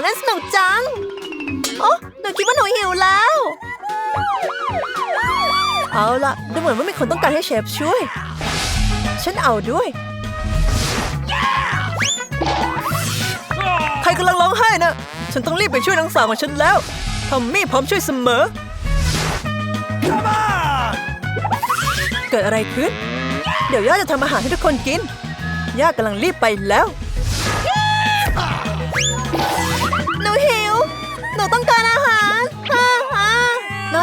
ของเล่นสนุกจัง โอ้หนูคิดว่าหนูหิวแล้ว เอาล่ะ ดูเหมือนว่ามีคนต้องการให้เชฟช่วย ฉันเอาด้วย ใครกำลังร้องไห้นะ ฉันต้องรีบไปช่วยน้องสาวของฉันแล้ว ทอมมี่พร้อมช่วยเสมอ เกิดอะไรขึ้น เดี๋ยวย่าจะทำอาหารให้ทุกคนกิน ย่ากำลังรีบไปแล้ว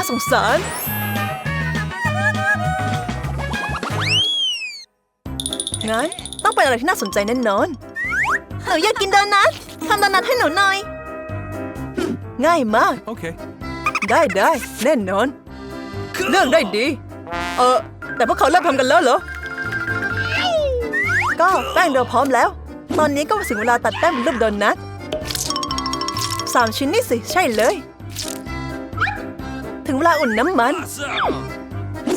สงสาร งั้นต้องเป็นอะไรที่น่าสนใจแน่นอน หนูอยากกินโดนัททำโดนัทให้หนูหน่อยหึง่ายมาก Okay. ได้ได้แน่นอน เรื่องได้ดี เออ แต่พวกเขาเริ่มทำกันแล้วเหรอ ก็แป้งเราพร้อมแล้ว ตอนนี้ก็ถึงเวลาตัดแป้งเป็นรูปโดนัทสามชิ้นนี่สิ ใช่เลย ถึงเวลาอุ่นน้ำมัน Awesome.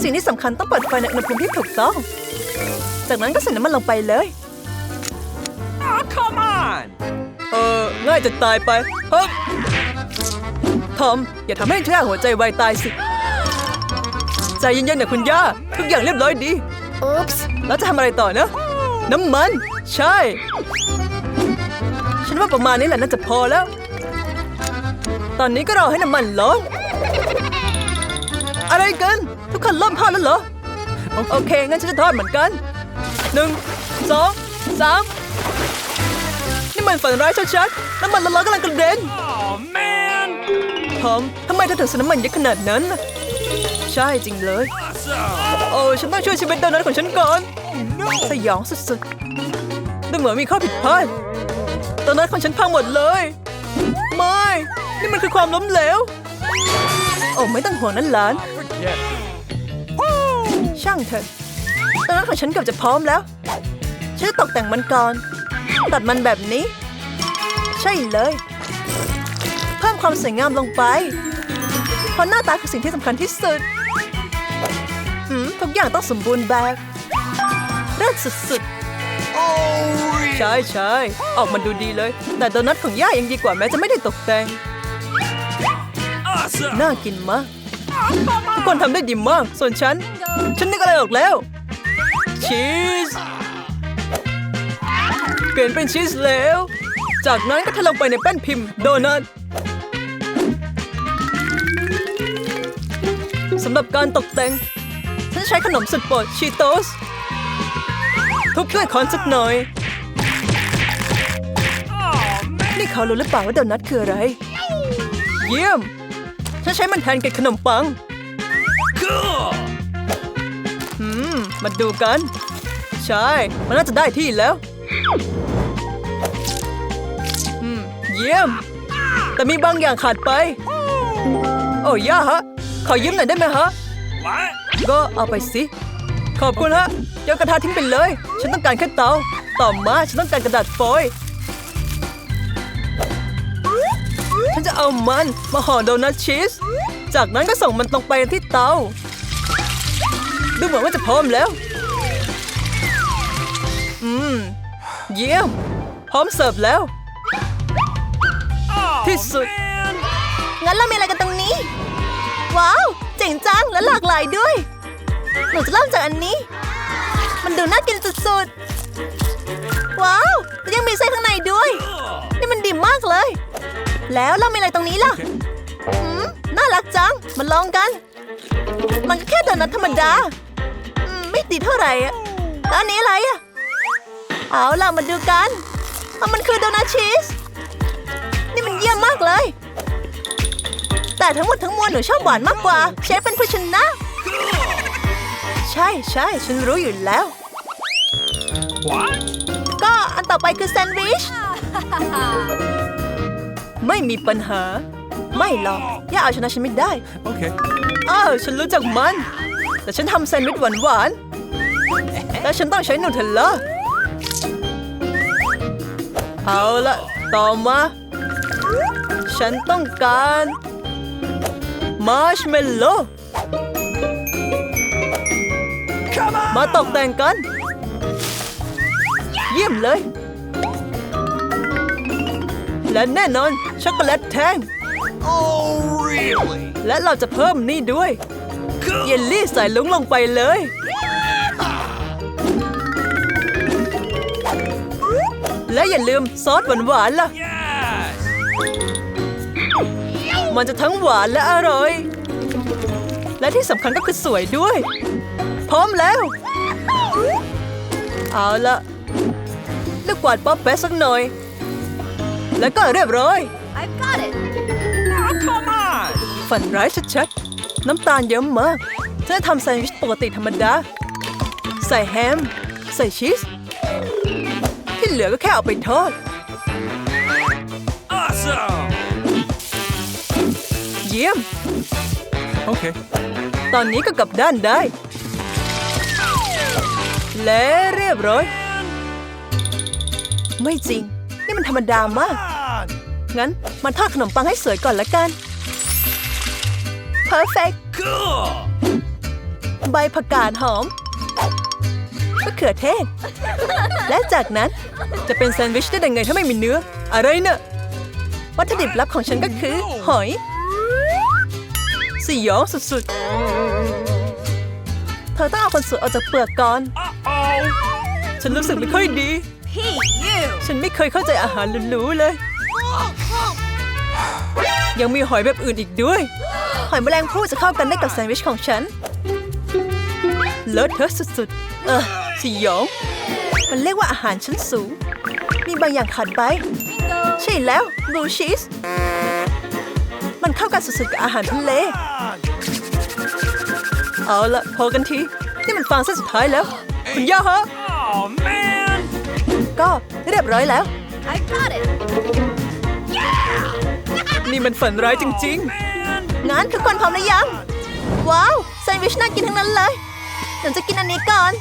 สิ่งที่สำคัญต้องเปิดไฟในอุณหภูมิที่ถูกต้อง จากนั้นก็ใส่น้ำมันลงไปเลย Oh, come on. เออง่ายจะตายไปเฮ้ยทอมอย่าทำให้ย่าหัวใจวายตายสิ ใจเย็นๆนะคุณย่า ทุกอย่างเรียบร้อยดีอุ๊ปส์แล้วจะทำอะไรต่อนะ น้ำมัน ใช่ ฉันว่าประมาณนี้แหละน่าจะพอแล้ว ตอนนี้ก็รอให้น้ำมันร้อน อะไรกัน ทุกคนเริ่มทอดแล้วเหรอ โอเค งั้นฉันจะทอดเหมือนกันหนึ่งสองสามนี่มันฝันร้ายชัดๆน้ำมันละลายกำลังกระเด็น Oh, man. ทอมทำไมเธอถึงใส่น้ำมันเยอะขนาดนั้นน่ะใช่จริงเลย Awesome. โอ้ฉันต้องช่วยชีวิตโดนัทของฉันก่อน No. สยองสุดๆดูเหมือนมีข้อผิดพลาดโดนัทของฉันพังหมดเลย ไม่ นี่มันคือความล้มเหลว โอ้ไม่ต้องห่วงนั้นหลาน Forget. ช่างเถอะโดนัทของฉันเกือบจะพร้อมแล้วฉันจะตกแต่งมันก่อน ตัดมันแบบนี้ ใช่เลย เพิ่มความสวยงามลงไป เพราะหน้าตาคือสิ่งที่สำคัญที่สุดหืมทุกอย่างต้องสมบูรณ์แบบเลิศสุด Oh, ๆใช่ใช่ออกมาดูดีเลย แต่โดนัทของย่ายังดีกว่าแม้จะไม่ได้ตกแต่ง awesome. น่ากินมาก ทุกคนทำได้ดีมาก ส่วนฉัน ฉันนึกอะไรออกแล้ว ชีส เปลี่ยนเป็นชีสแล้ว จากนั้นก็เทลงไปในแป้นพิมพ์โดนัทสำหรับการตกแต่ง ฉันใช้ขนมสุดโปรดชีโตส ทุบด้วยคอนสักหน่อย Oh, นี่เขารู้หรือเปล่าว่าโดนัทคืออะไร เยี่ยม ฉันใช้มันแทนกับขนมปัง Cool. อืม มาดูกัน ใช่ มันน่าจะได้ที่แล้ว อืม เยี่ยม แต่มีบางอย่างขาดไป โอ้ย่าฮะ ขอยืมหน่อยได้ไหมฮะ What? ก็เอาไปสิ ขอบคุณฮะโยนกระทะทิ้งไปเลย ฉันต้องการแค่เตา ต่อมาฉันต้องการกระดาษฟอยล์ ฉันจะเอามันมาห่อโดนัทชีส จากนั้นก็ส่งมันตรงไปที่เตา ดูเหมือนว่าจะพร้อมแล้ว อืม เยี่ยม พร้อมเสิร์ฟแล้ว Oh, This is- man. งั้นเรามีอะไรกันตรงนี้ ว้าว เจ๋งจังและหลากหลายด้วย หนูจะเริ่มจากอันนี้ มันดูน่ากินสุดๆ ว้าวแล้วยังมีไส้ข้างในด้วย Cool. นี่มันดีมากเลย แล้วเรามีอะไรตรงนี้ล่ะ Okay. หืมน่ารักจัง มาลองกัน มันก็แค่โดนัทธรรมดาอืมไม่ดีเท่าไหร่อะแล้วอันนี้อะไรอะเอาล่ะมาดูกันเอามันคือโดนัทชีส นี่มันเยี่ยมมากเลย แต่ทั้งหมดทั้งมวลหนูชอบหวานมากกว่า เชฟเป็นผู้ชนะ ใช่ใช่ฉันรู้อยู่แล้ว What? ก็อันต่อไปคือแซนด์วิช ไม่มีปัญหา ไม่หรอกย่าเอาชนะฉันไม่ได้ Okay. อ้าวฉันรู้จักมัน แต่ฉันทำแซนด์วิชหวานๆแล้วฉันต้องใช้นูเทลล่าเอาละต่อมา ฉันต้องการมาร์ชเมลโล่ Come on. มาตกแต่งกัน เยี่ยมเลย และแน่นอน ช็อกโกแลตแท่ง Oh, really? และเราจะเพิ่มนี่ด้วย Cool. เยลลี่ใส่ลุงลงไปเลย และอย่าลืมซอสหวานๆล่ะ Yes. มันจะทั้งหวานและอร่อย และที่สำคัญก็คือสวยด้วย พร้อมแล้ว เอาละลูกกวาดป๊อปแปะสักหน่อย แล้วก็เรียบร้อย ฝันร้ายชัดๆ น้ำตาลเยอะมากฉันจะทำแซนด์วิชปกติธรรมดา ใส่แฮม ใส่ชีส ที่เหลือก็แค่เอาไปทอด Awesome. เยี่ยม Okay. ตอนนี้ก็กลับด้านได้ และเรียบร้อย ไม่จริง นี่มันธรรมดามาก On. งั้นมาทอดขนมปังให้สวยก่อนละกัน perfect Cool. ใบผักกาดหอมมะเขือเทศ และจากนั้นจะเป็นแซนด์วิชได้ยังไงถ้าไม่มีเนื้อ อะไรเนะ่ะวัตถุดิบลับของฉันก็คือ หอย สยองสุดๆ เธอต้องเอาคนสวยออกจากเปลือกก่อน Uh-oh. ฉันรู้สึกไม่ค่อยดี Hey, you. ฉันไม่เคยเข้าใจอาหารหรูๆเลย ยังมีหอยแบบอื่นอีกด้วย หอยแมลงภู่จะเข้ากันได้กับแซนด์วิชของฉัน เลอะเทอะสุดๆ เออสยอง มันเรียกว่าอาหารชั้นสูง มีบางอย่างขาดไป ใช่แล้วบลูชีส มันเข้ากันสุดๆ กับอาหารทะเล On. เอาละพอกันที นี่มันฟางเส้นสุดท้ายแล้ว คุณย่าฮะ Oh, man. ก็เรียบร้อยแล้ว I've got it. นี่มันฝันร้ายจริง Man. ๆ งั้นทุกคนพร้อมหรือยัง ว้าวแซนด์วิชน่ากินทั้งนั้นเลยหนูจะกินอันนี้ก่อน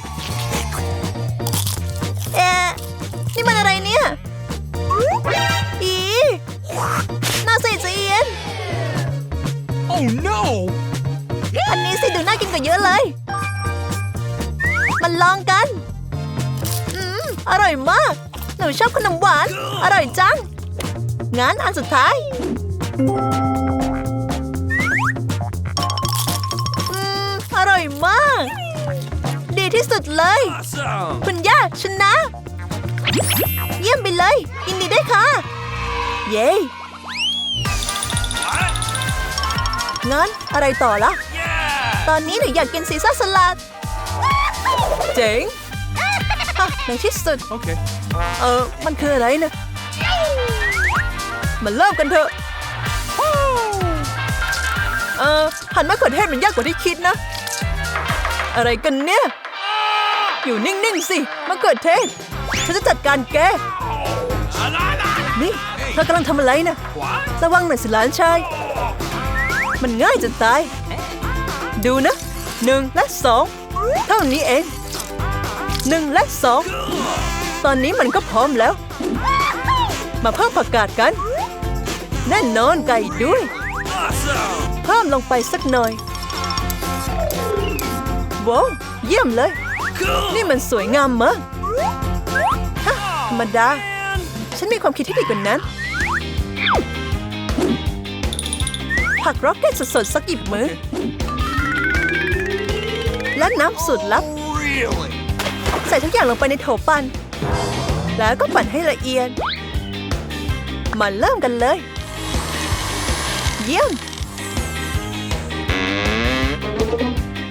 เอ๊ะนี่มันอะไรเนี่ย อีน่าใส่จะเอียน Oh, no. อันนี้สิดูน่ากินกว่าเยอะเลย มันลองกัน อืม อร่อยมาก หนูชอบขนมหวาน อร่อยจัง งั้นอันสุดท้าย ที่สุดเลย Awesome. คุณย่าชนะ เยี่ยมไปเลยยินดีด้วยค่ะ เย้ What? งั้นอะไรต่อละ Yeah. ตอนนี้หนูอยากกินซีซ่าสลัด เจ๋งฮะในที่สุด Okay. เออ มันคืออะไรนะมาเริ่มกันเถอะ เออหั่นมะเขือเทศมันยากกว่าที่คิดนะ อะไรกันเนี่ย อยู่นิ่ง ๆ สิมะเขือเทศ ฉันจะจัดการแก นี่เธอกำลังทำอะไรนะ ระวังหน่อยสิหลานชาย มันง่ายจะตาย ดูนะหนึ่งและสองเท่านี้เองหนึ่งและสองตอนนี้มันก็พร้อมแล้ว มาเพิ่มผักกาดกัน แน่นอนไก่ด้วย เพิ่มลงไปสักหน่อยว้าวเยี่ยมเลย นี่มันสวยงามมากฮะธรรมดา Man. ฉันมีความคิดที่ดีกว่านั้น ผักร็อกเก็ตสดๆสักหยิบมือ และน้ำสูตรลับ Really? ใส่ทุกอย่างลงไปในโถปั่น แล้วก็ปั่นให้ละเอียด มาเริ่มกันเลย เยี่ยม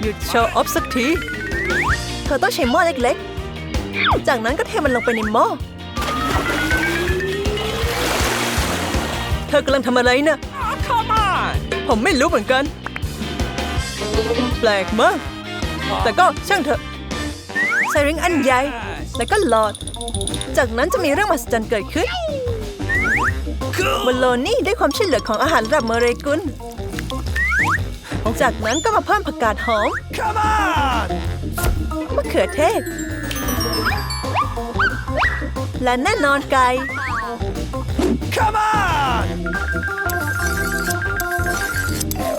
หยุดโชว์ออฟสักที เธอต้องใช้หม้อเล็กๆ จากนั้นก็เทมันลงไปในหม้อ เธอกำลังทำอะไรนะ Oh, come on. ผมไม่รู้เหมือนกัน แปลกมาก แต่ก็ช่างเถอะใส่ริงอันใหญ่ แล้วก็หลอด จากนั้นจะมีเรื่องมหัศจรรย์เกิดขึ้น Cool. บนโลนี่ด้วยความช่วยเหลือของอาหารระดับเมเรกุล จากนั้นก็มาเพิ่มผักกาดหอม Come on. มะเขือเทศ และแน่นอนไก่ Come on.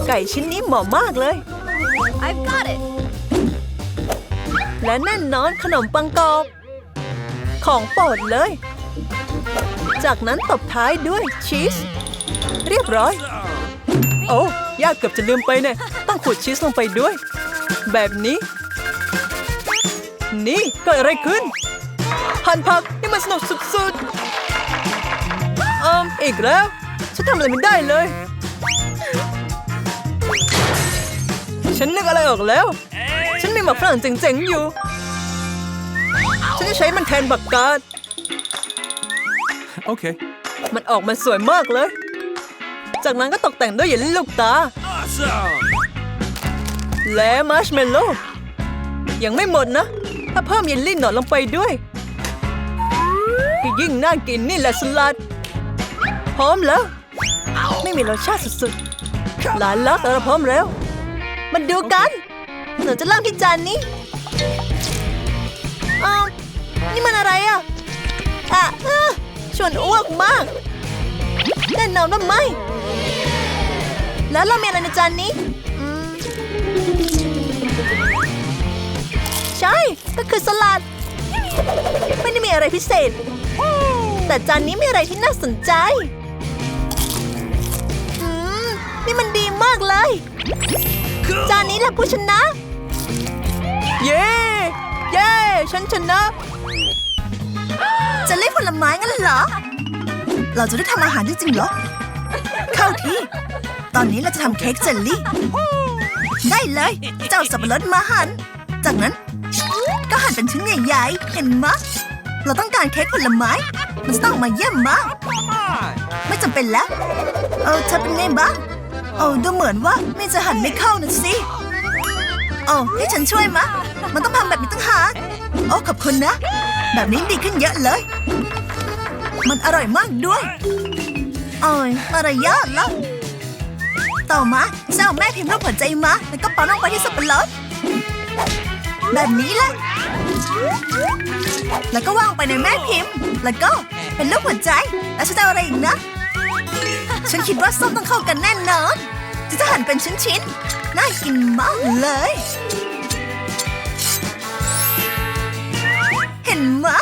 ไก่ชิ้นนี้เหมาะมากเลย I've got it. และแน่นอนขนมปังกรอบ ของโปรดเลย จากนั้นตบท้ายด้วยชีส เรียบร้อย โอ้ยากเกือบจะลืมไปเนี่ย ต้องขูดชีสลงไปด้วย แบบนี้ นี่เกิดอะไรขึ้น หั่นผักนี่มันสนุกสุดๆอืมอีกแล้ว ฉันทำอะไรไม่ได้เลย ฉันนึกอะไรออกแล้ว ฉันมีหมักฝรั่งเจ๋งๆอยู่ ฉันจะใช้มันแทนบักกาด Okay. มันออกมาสวยมากเลย จากนั้นก็ตกแต่งด้วยเยลลี่ลูกตา Awesome. และมาร์ชเมลโล่ยังไม่หมดนะ ถ้าเพิ่มเยลลี่หนอนลงไปด้วยก็ยิ่งน่ากินนี่แหละสลัด พร้อมแล้ว ไม่มีรสชาติสุดๆ หลานรักเราพร้อมแล้ว มันดูกัน หนูจะเริ่มที่จานนี้อ้าวนี่มันอะไรอะอะเชวนอ้วกมากแน่นอนว่าไม่ แล้วเรามีอะไรในจานนี้ ใช่ ก็คือสลัด ไม่ได้มีอะไรพิเศษ แต่จานนี้มีอะไรที่น่าสนใจอืมนี่มันดีมากเลย จานนี้แหละผู้ชนะ เย้ เย้ ฉันชนะ จะเล่นผลไม้งั้นเหรอ เราจะได้ทำอาหารจริงๆเหรอ เข้าที่ ตอนนี้เราจะทำเค้กเจลลี่ ได้เลย เจ้าสับปะรดมาหัน จากนั้น เป็นชิ้นใหญ่ๆ เห็นมะ เราต้องการเค้กผลไม้ มันต้องมาเยี่ยมมาก ไม่จำเป็นแล้ว เออเธอเป็นไงบ้างเออดูเหมือนว่าไม่จะหันไม่เข้านะสิเออให้ฉันช่วยมะ มันต้องทำแบบนี้ตั้งหากโอ้ขอบคุณนะ แบบนี้ดีขึ้นเยอะเลย มันอร่อยมากด้วยโอ้ยมารยาทแล้วต่อมาเจ้าแม่พิมพ์รูปหัวใจมา แล้วก็ปั้นลงไปที่สับปะรด แบบนี้ละแล้วก็วางไปในแม่พิมพ์ แล้วก็เป็นรูปหัวใจ แล้วฉันจะอะไรอีกนะ ฉันคิดว่าส้มต้องเข้ากันแน่นอนฉันจะหั่นเป็นชิ้นๆ น่ากินมากเลย เห็นมะ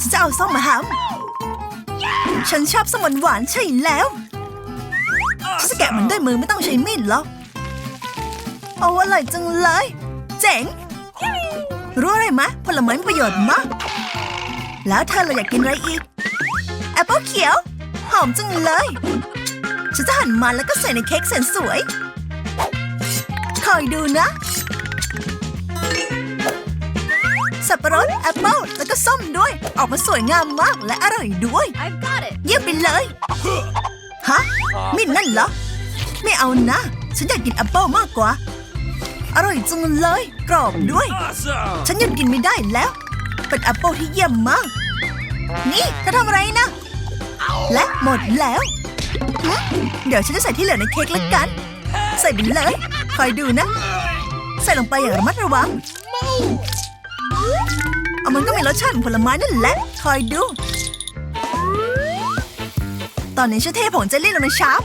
ฉันจะเอาส้มมาหำฉันชอบส้มหวานใช่แล้วฉันจะแกะมันด้วยมือไม่ต้องใช้มีดหรอก เอาอร่อยจังเลย เจ๋ง รู้อะไรมะ ผลไม้มีประโยชน์มากแล้วเธอเราอยากกินอะไรอีก แอปเปิลเขียว หอมจังเลย ฉันจะหั่นมันแล้วก็ใส่ในเค้กแสนสวย คอยดูนะ สับปะรดแอปเปิลแล้วก็ส้มด้วย ออกมาสวยงามมากและอร่อยด้วย I've got it. เยี่ยมไปเลย ฮะ มินนั่นเหรอ ไม่เอานะ ฉันอยากกินแอปเปิลมากกว่า อร่อยจังเลย กรอบด้วย Awesome. ฉันหยุดกินไม่ได้แล้ว เป็นแอปเปิลที่เยี่ยมมาก นี่เธอทำอะไรนะ และหมดแล้วหึเดี๋ยวฉันจะใส่ที่เหลือในเค้กแล้วกัน ใส่ไปเลย คอยดูนะ ใส่ลงไปอย่างระมัดระวังเอามันก็มีรสชาติของผลไม้นั่นแหละ คอยดู ตอนนี้ฉันเทผงเจลลี่ลงในชาม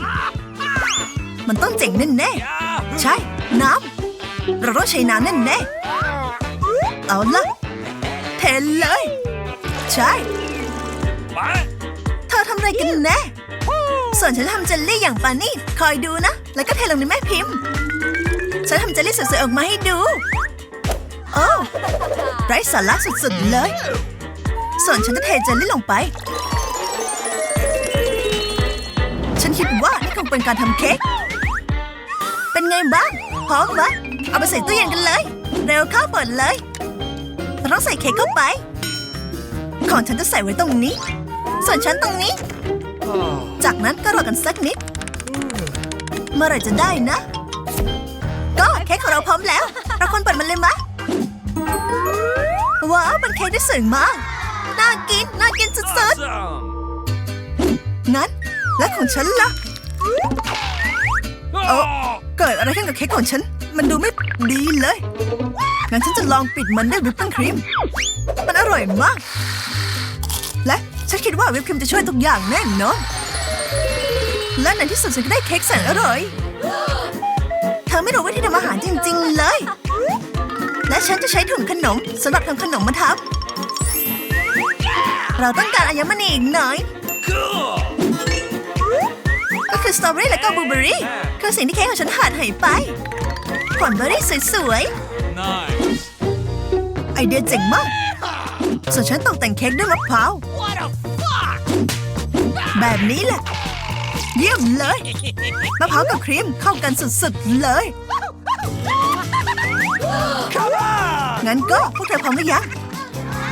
มันต้องเจ๋งแน่ๆใช่ น้ำ เราต้องใช้น้ำแน่ๆเอาละเทเลย ใช่ What? เธอทำอะไรกันแน่ ส่วนฉันทำเจลลี่อย่างปานี่ คอยดูนะ แล้วก็เทลงในแม่พิมพ์ ฉันทำเจลลี่สวยๆออกมาให้ดู โอ้ไร้สาระสุดๆเลย ส่วนฉันจะเทเจลลี่ลงไป ฉันคิดว่านี่คงเป็นการทำเค้ก เป็นไงบ้างพร้อมไหม เอาไปใส่ตู้เย็นกันเลย เร็วเข้าเปิดเลยเราต้องใส่เค้กเข้าไป ของฉันจะใส่ไว้ตรงนี้ ส่วนฉันตรงนี้ จากนั้นก็รอกันสักนิด เมื่อไหรจะได้นะ ก็เค้กของเราพร้อมแล้ว เราควรเปิดมันเลยมะว้าวเป็นเค้กที่สวยมาก น่ากิน น่ากินสุด Awesome. ๆงั้น และของฉันล่ะ Oh. เกิดอะไรขึ้นกับเค้กของฉัน มันดูไม่ดีเลย งั้นฉันจะลองปิดมันด้วยวิปปิ้งครีม มันอร่อยมาก และฉันคิดว่าวิปครีมจะช่วยทุกอย่างแน่นอน และในที่สุดฉันก็ได้เค้กแสนอร่อย เธอไม่รู้วิธีทำอาหารจริง ๆ เลย และฉันจะใช้ถุงขนมสำหรับทำขนมมาทำเราต้องการอัญมณีอีกหน่อย Cool. ก็คือสตรอเบอรี่และก็บลูเบอรี่คือสิ่งที่เค้กของฉันขาดหายไป ผลเบอร์รี่สวย Nice. ๆไอเดียเจ๋งมาก ส่วนฉันตกแต่งเค้กด้วยมะพร้าว What a fuck? แบบนี้แหละ เยี่ยมเลย มะพร้าวกับครีมเข้ากันสุดๆ เลย Come on. งั้นก็พวกเธอพร้อมหรือยัง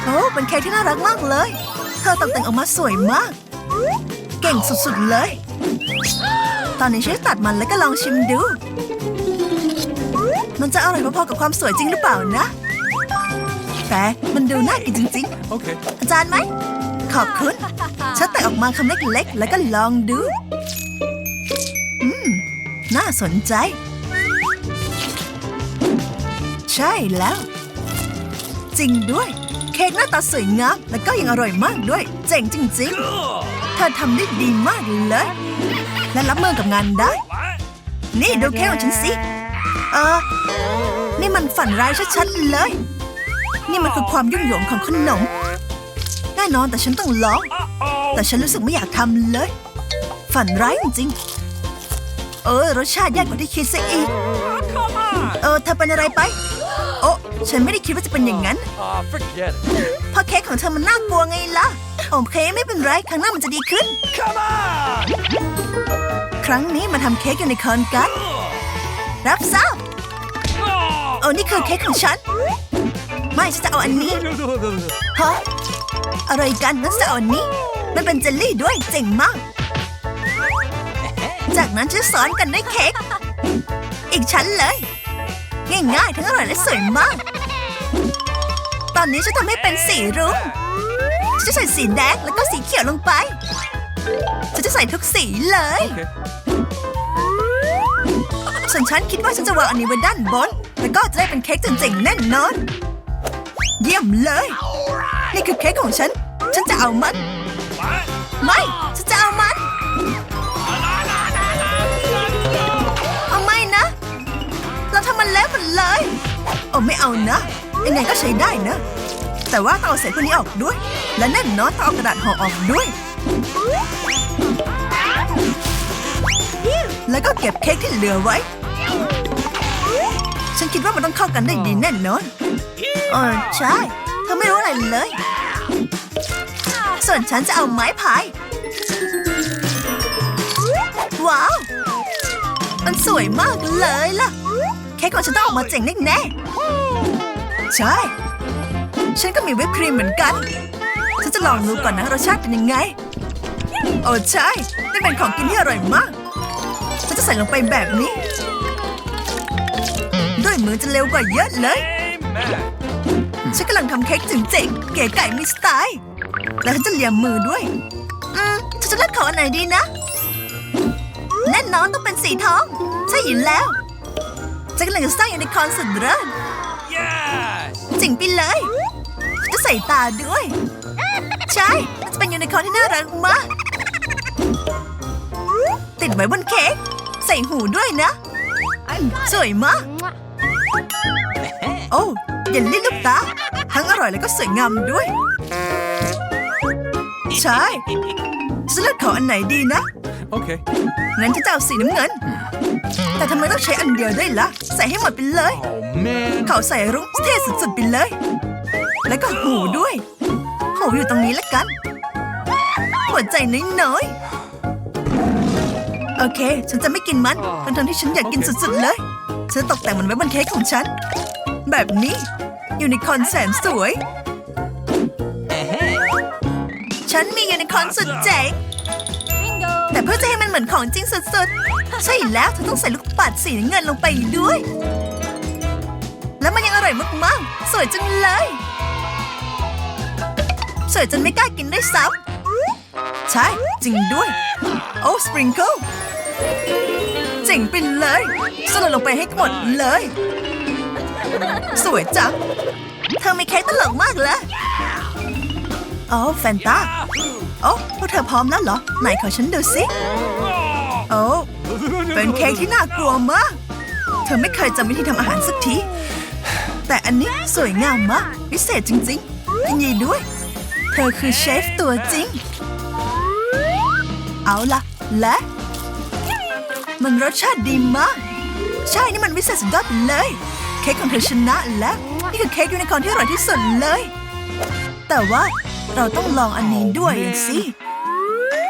โอ้เป็นเค้กที่น่ารักมากเลย เธอตกแต่งออกมาสวยมาก เก่งสุดๆ เลย ตอนนี้ฉันจะตัดมันแล้วก็ลองชิมดู มันจะอร่อยพอๆกับความสวยจริงหรือเปล่านะ แต่มันดูน่ากินจริง Okay. ๆอาจารย์ไหม ขอบคุณ ฉันแตะออกมาคำเล็กๆ แล้วก็ลองดู อืม น่าสนใจ ใช่แล้ว จริงด้วย เค้กหน้าตาสวยงาม แล้วก็ยังอร่อยมากด้วย เจ๋งจริง Cool. ๆเธอทำได้ดีมากเลย และรับมือกับงานได้ What? นี่ดูเค้กของฉันสิ เออ นี่มันฝันร้ายชัดๆเลย นี่มันคือความยุ่งเหยิงของขนม แน่นอนแต่ฉันต้องลอง Uh-oh. แต่ฉันรู้สึกไม่อยากทำเลย ฝันร้ายจริงๆเออ รสชาติแย่กว่าที่คิดซะอีก Come on. เออเธอเป็นอะไรไป โอ้ฉันไม่ได้คิดว่าจะเป็นอย่างนั้น Oh, forget it. เพราะเค้กของเธอมันน่ากลัวไงล่ะโอเคไม่เป็นไร ครั้งหน้ามันจะดีขึ้น Come on. ครั้งนี้มาทำเค้กยูนิคอร์นกัน รับทราบ Oh. โอ้นี่คือเค้กของฉัน ไม่ฉันจะเอาอันนี้ฮะอะไรกันงั้นจะเอาอันนี้ มันเป็นเจลลี่ด้วยเจ๋งมาก จากนั้นฉันสอนกันด้วยเค้กอีกชั้นเลย ง่ายๆ ทั้งอร่อยและสวยมาก ตอนนี้ฉันทำให้เป็นสีรุ้งฉันจะใส่สีแดงแล้วก็สีเขียวลงไปฉันจะใส่ทุกสีเลย Okay. ส่วนฉันคิดว่าฉันจะวางอันนี้ไว้ด้านบนแล้ว ก็จะได้เป็นเค้กเจ๋งๆแน่นอน เยี่ยมเลย นี่คือเค้กของฉัน ฉันจะเอามัน ไม่ ฉันจะเอามันเอาไม่นะ เราทำมันแล้วหมดเลยโอ้ไม่เอานะยังไงก็ใช้ได้นะ แต่ว่าต้องเอาเศษพวกนี้ออกด้วย และแน่นอนต้องเอากระดาษห่อออกด้วย แล้วก็เก็บเค้กที่เหลือไว้ ฉันคิดว่ามันต้องเข้ากันได้ดีแน่นอนเออใช่ เธอไม่รู้อะไรเลย ส่วนฉันจะเอาไม้พาย ว้าว มันสวยมากเลยล่ะ เค้กของฉันต้องออกมาเจ๋งแน่ๆใช่ ฉันก็มีวิปครีมเหมือนกัน ฉันจะลองดูก่อนนะรสชาติเป็นยังไง โอ้ใช่นี่เป็นของกินที่อร่อยมาก ฉันจะใส่ลงไปแบบนี้ด้วย มือจะเร็วกว่าเยอะเลย Amen. ฉันกำลังทำเค้กเจ๋งๆเก๋ไก่มีสไตล์แล้วฉันจะเลียมมือด้วย อืมฉันจะเลือกของอันไหนดีนะ แน่นอนต้องเป็นสีทอง ใช่อยู่แล้ว ฉันกำลังจะสร้างยูนิคอร์นสุดเลิศ Yes. จริงไปเลยฉันจะใส่ตาด้วย ใช่มันจะเป็นยูนิคอร์นที่น่ารักมาก ติดไว้บนเค้ก ใส่หูด้วยนะ I've got สวยมาก Mwah. โอ้เยลลี่ลูกตาทั้งอร่อยแล้วก็สวยงามด้วย ใช่ฉันเลือกของอันไหนดีนะ Okay. งั้นฉันจะเอาสีน้ำเงิน แต่ทำไมต้องใช้อันเดียวด้วยล่ะ ใส่ให้หมดไปเลย Oh man. เขาใส่รุ้งเท่สุดๆไปเลย แล้วก็หูด้วย หูอยู่ตรงนี้ละกัน หัวใจน้อยๆ โอเค ฉันจะไม่กินมันทั้งๆที่ฉันอยากกินสุดๆเลย ฉันจะตกแต่งมันไว้บนเค้กของฉัน แบบนี้ยูนิคอร์นแสนสวย ฉันมียูนิคอร์นสุดเจ๋ง Bingo. แต่เพื่อจะให้มันเหมือนของจริงสุดๆ ใช่แล้วเธอต้องใส่ลูกปัดสีน้ำเงินลงไปด้วย แล้วมันยังอร่อยมากๆ สวยจังเลย สวยจนไม่กล้ากินด้วยซ้ำใช่ จริงด้วย โอ้สปริงเกิลเจ๋งไปเลยสลัดลงไปให้หมดเลย สวยจัง เธอมีเค้กตลกมากเลยโอ้แฟนตาโอ้พวกเธอพร้อมแล้วเหรอ ไหนขอฉันดูสิ โอ้เป็นเค้กที่น่ากลัวมาก เธอไม่เคยจำวิธีทำอาหารสักที แต่อันนี้สวยงามมากพิเศษจริงๆยินดีด้วย เธอคือเชฟตัวจริง เอาล่ะ และ มันรสชาติดีมาก ใช่ นี่มันวิเศษสุดยอดเลย เค้กของเธอชนะแล้ว นี่คือเค้กยูนิคอร์นที่อร่อยที่สุดเลย แต่ว่าเราต้องลองอันนี้ด้วยอะสิ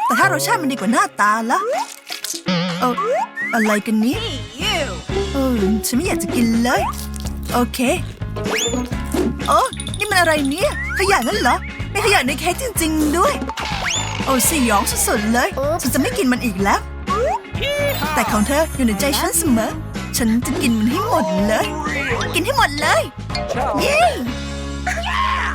แต่ถ้ารสชาติมันดีกว่าหน้าตาละเอออะไรกันเนี้ You. เออฉันไม่อยากจะกินเลย โอเคโอ้นี่มันอะไรเนี่ย ขยะนั่นเหรอมีขยะในเค้กจริง ๆ ด้วย โอ้สยองสุดๆเลย ฉันจะไม่กินมันอีกแล้ว แต่ของเธออยู่ในใจฉันเสมอ ฉันจะกินมันให้หมดเลย กินให้หมดเลย เย้